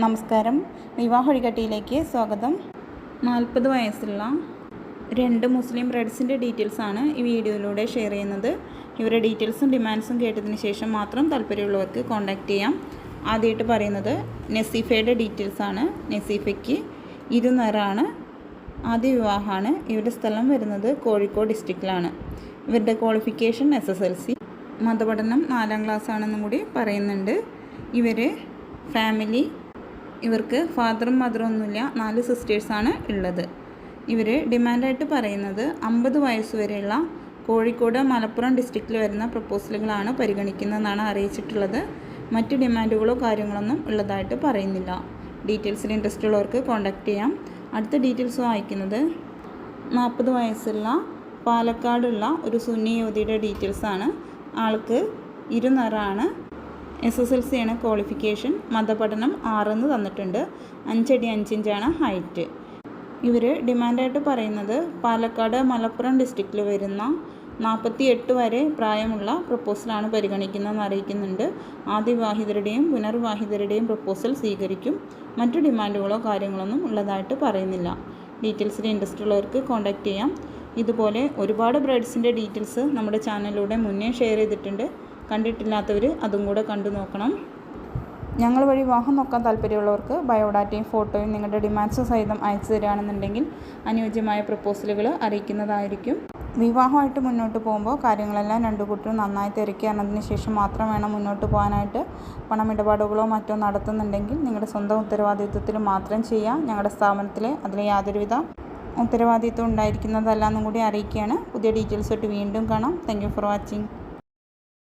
നമസ്കാരം. വിവാഹ ഒഴികട്ടിയിലേക്ക് സ്വാഗതം. നാൽപ്പത് വയസ്സുള്ള രണ്ട് മുസ്ലിം ബ്രൈഡ്സിന്റെ ഡീറ്റെയിൽസാണ് ഈ വീഡിയോയിലൂടെ ഷെയർ ചെയ്യുന്നത്. ഇവരുടെ ഡീറ്റെയിൽസും ഡിമാൻഡ്സും കേട്ടതിന് ശേഷം മാത്രം താല്പര്യമുള്ളവർക്ക് കോൺടാക്റ്റ് ചെയ്യാം. ആദ്യമായിട്ട് പറയുന്നത് നസീഫയുടെ ഡീറ്റെയിൽസാണ് നസീഫയ്ക്ക് ഇരുനിറാണ് ആദ്യ വിവാഹമാണ്. ഇവരുടെ സ്ഥലം വരുന്നത് കോഴിക്കോട് ഡിസ്ട്രിക്റ്റിലാണ്. ഇവരുടെ qualification S S L C. മതപഠനം നാലാം ക്ലാസ് ആണെന്നും കൂടി പറയുന്നുണ്ട്. ഇവർ ഫാമിലി ഇവർക്ക് ഫാദറും മദറും ഒന്നുമില്ല. നാല് സിസ്റ്റേഴ്സാണ് ഉള്ളത്. ഇവർ ഡിമാൻഡായിട്ട് പറയുന്നത് അമ്പത് വരെയുള്ള കോഴിക്കോട് മലപ്പുറം ഡിസ്ട്രിക്റ്റിൽ വരുന്ന പ്രപ്പോസലുകളാണ് പരിഗണിക്കുന്നതെന്നാണ് അറിയിച്ചിട്ടുള്ളത്. മറ്റ് ഡിമാൻഡുകളോ കാര്യങ്ങളൊന്നും ഉള്ളതായിട്ട് പറയുന്നില്ല. ഡീറ്റെയിൽസിൽ ഇൻട്രസ്റ്റ് ഉള്ളവർക്ക് കോൺടാക്റ്റ് ചെയ്യാം. അടുത്ത ഡീറ്റെയിൽസ് വായിക്കുന്നത് നാൽപ്പത് വയസ്സുള്ള പാലക്കാടുള്ള ഒരു സുന്നി യുവതിയുടെ ഡീറ്റെയിൽസാണ്. ആൾക്ക് ഇരുനിറാണ് എസ് എസ് എൽ സി ആണ് ക്വാളിഫിക്കേഷൻ മതപഠനം ആറെന്ന് തന്നിട്ടുണ്ട്. അഞ്ചടി അഞ്ചിഞ്ചാണ് ഹൈറ്റ് ഇവർ ഡിമാൻഡായിട്ട് പറയുന്നത് പാലക്കാട് മലപ്പുറം ഡിസ്ട്രിക്റ്റിൽ വരുന്ന നാൽപ്പത്തി എട്ട് വരെ പ്രായമുള്ള പ്രപ്പോസലാണ് പരിഗണിക്കുന്നതെന്ന് അറിയിക്കുന്നുണ്ട്. ആദിവാഹിതരുടെയും പുനർവാഹിതരുടെയും പ്രപ്പോസൽ സ്വീകരിക്കും. മറ്റു ഡിമാൻഡുകളോ കാര്യങ്ങളൊന്നും ഉള്ളതായിട്ട് പറയുന്നില്ല. ഡീറ്റെയിൽസിൽ ഇൻട്രസ്റ്റ് ഉള്ളവർക്ക് കോൺടാക്റ്റ് ചെയ്യാം. ഇതുപോലെ ഒരുപാട് ബ്രൈഡ്സിന്റെ ഡീറ്റെയിൽസ് നമ്മുടെ ചാനലിലൂടെ മുന്നേ ഷെയർ ചെയ്തിട്ടുണ്ട്. കണ്ടിട്ടില്ലാത്തവർ അതും കൂടെ കണ്ടു നോക്കണം. ഞങ്ങൾ വഴി വിവാഹം നോക്കാൻ താല്പര്യമുള്ളവർക്ക് ബയോഡാറ്റയും ഫോട്ടോയും നിങ്ങളുടെ ഡിമാൻഡ്സ് സഹിതം അയച്ചു തരികയാണെന്നുണ്ടെങ്കിൽ അനുയോജ്യമായ പ്രപ്പോസലുകൾ അറിയിക്കുന്നതായിരിക്കും. വിവാഹമായിട്ട് മുന്നോട്ട് പോകുമ്പോൾ കാര്യങ്ങളെല്ലാം രണ്ടു കൂട്ടരും നന്നായി തിരക്കിയതിന് ശേഷം മാത്രം വേണം മുന്നോട്ട് പോകാനായിട്ട്. പണമിടപാടുകളോ മറ്റോ നടത്തുന്നുണ്ടെങ്കിൽ നിങ്ങളുടെ സ്വന്തം ഉത്തരവാദിത്വത്തിൽ മാത്രം ചെയ്യുക. ഞങ്ങളുടെ സ്ഥാപനത്തിൽ അതിൽ യാതൊരുവിധ ഉത്തരവാദിത്വം ഉണ്ടായിരിക്കുന്നതല്ല എന്നും കൂടി അറിയിക്കുകയാണ്. പുതിയ ഡീറ്റെയിൽസ് ആയിട്ട് വീണ്ടും കാണാം. Thank for watching